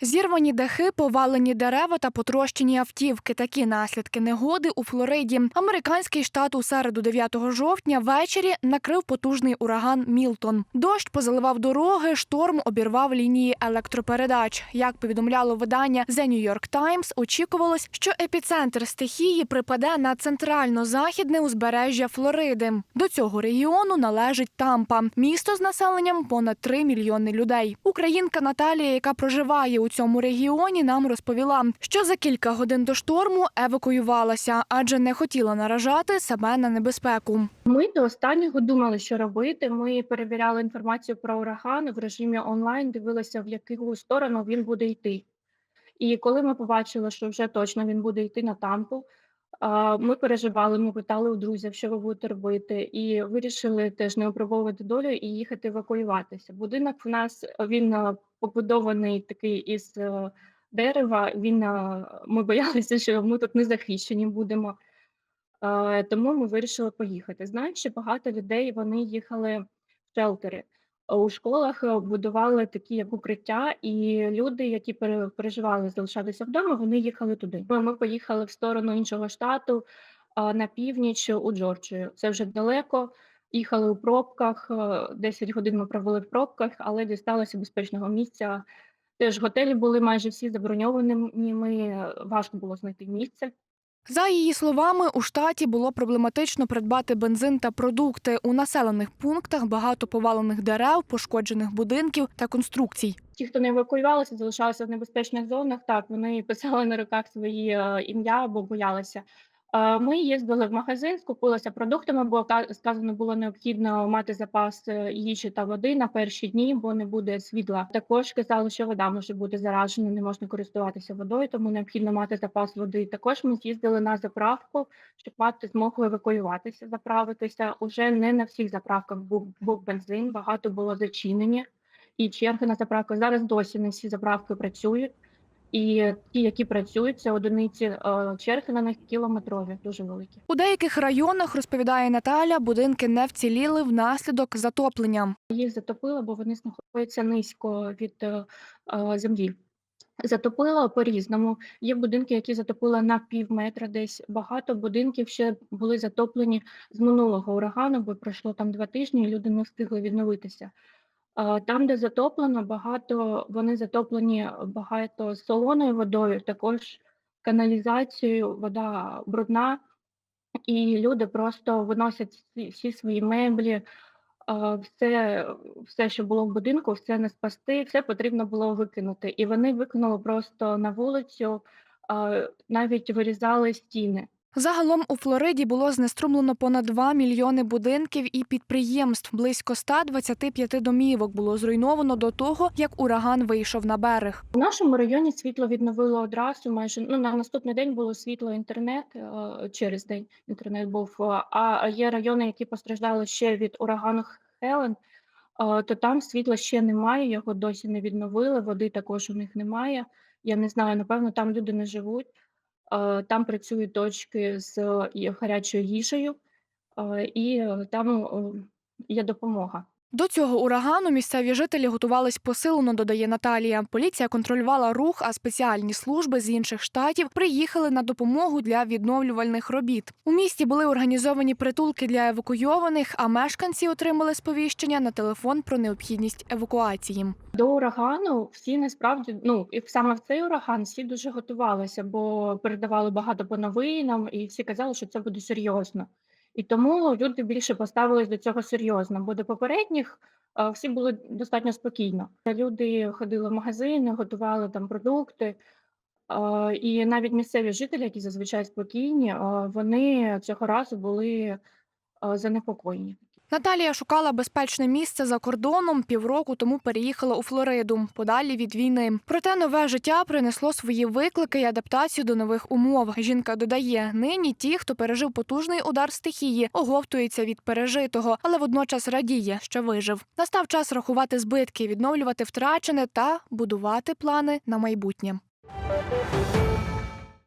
Зірвані дахи, повалені дерева та потрощені автівки. Такі наслідки негоди у Флориді. Американський штат у середу 9 жовтня ввечері накрив потужний ураган Мілтон. Дощ позаливав дороги, шторм обірвав лінії електропередач. Як повідомляло видання The New York Times, очікувалось, що епіцентр стихії припаде на центрально-західне узбережжя Флориди. До цього регіону належить Тампа, місто з населенням понад 3 мільйони людей. Українка Наталія, яка проживає у цьому регіоні, нам розповіла, що за кілька годин до шторму евакуювалася, адже не хотіла наражати себе на небезпеку. Ми до останнього думали, що робити. Ми перевіряли інформацію про ураган в режимі онлайн, дивилися, в яку сторону він буде йти. І коли ми побачили, що вже точно він буде йти на тампу, ми переживали, ми питали у друзів, що ви будете робити, і вирішили теж не випробовувати долю і їхати евакуюватися. Будинок в нас він побудований такий із е, дерева. Він ми боялися, що ми тут не захищені будемо. Е, тому ми вирішили поїхати. Знаю, що багато людей вони їхали в шелтери. У школах е, будували такі як укриття, і люди, які пере- переживали залишатися вдома, вони їхали туди. Ми поїхали в сторону іншого штату на північ у Джорджію. Це вже далеко. Їхали у пробках. е, 10 годин ми провели в пробках, але дісталося безпечного місця. Теж готелі були майже всі заброньовані. Ми е, важко було знайти місце. За її словами, у штаті було проблематично придбати бензин та продукти. У населених пунктах багато повалених дерев, пошкоджених будинків та конструкцій. Ті, хто не евакуювалися, залишалися в небезпечних зонах. Так, вони писали на руках свої е, ім'я або боялися. Ми їздили в магазин, скупилися продуктами, бо сказано було необхідно мати запас е, їжі та води на перші дні, бо не буде світла. Також казали, що вода може бути заражена, не можна користуватися водою, тому необхідно мати запас води. Також ми з'їздили на заправку, щоб мати змогу евакуюватися, заправитися. Уже не на всіх заправках був, був бензин, багато було зачинені і черги на заправках. Зараз досі не всі заправки працюють. І ті, які працюють, це одиниці е, черги на них кілометрові, дуже великі. У деяких районах, розповідає Наталя, будинки не вціліли внаслідок затоплення. Їх затопило, бо вони знаходяться низько від е, е, землі. Затопило по-різному. Є будинки, які затопило на пів метра десь. Багато будинків ще були затоплені з минулого урагану, бо пройшло там два тижні, і люди не встигли відновитися. Там, де затоплено, багато вони затоплені багато солоною водою, також каналізацією, вода брудна, і люди просто виносять всі, всі свої меблі, все, все, що було в будинку, все не спасти, все потрібно було викинути. І вони викинули просто на вулицю, навіть вирізали стіни. Загалом у Флориді було знеструмлено понад 2 мільйони будинків і підприємств. Близько 125 домівок було зруйновано до того, як ураган вийшов на берег. У нашому районі світло відновило одразу. Майже ну на наступний день було світло, інтернет е, через день. Інтернет був. е, А є райони, які постраждали ще від урагану Хелен. е, То там світла ще немає, його досі не відновили. Води також у них немає. Я не знаю, напевно, там люди не живуть. Е, Там працюють точки з гарячою їжею, і там є допомога. До цього урагану місцеві жителі готувались посилено, додає Наталія. Поліція контролювала рух, а спеціальні служби з інших штатів приїхали на допомогу для відновлювальних робіт. У місті були організовані притулки для евакуйованих, а мешканці отримали сповіщення на телефон про необхідність евакуації. До урагану всі насправді, ну і саме в цей ураган всі дуже готувалися, бо передавали багато по новинам, і всі казали, що це буде серйозно. І тому люди більше поставились до цього серйозно, бо до попередніх е, всі було достатньо спокійно. Люди ходили в магазини, готували там продукти. е, І навіть місцеві жителі, які зазвичай спокійні, е, вони цього разу були занепокоєні. Наталія шукала безпечне місце за кордоном. Півроку тому переїхала у Флориду, подалі від війни. Проте нове життя принесло свої виклики і адаптацію до нових умов. Жінка додає, нині ті, хто пережив потужний удар стихії, оговтуються від пережитого, але водночас радіє, що вижив. Настав час рахувати збитки, відновлювати втрачене та будувати плани на майбутнє.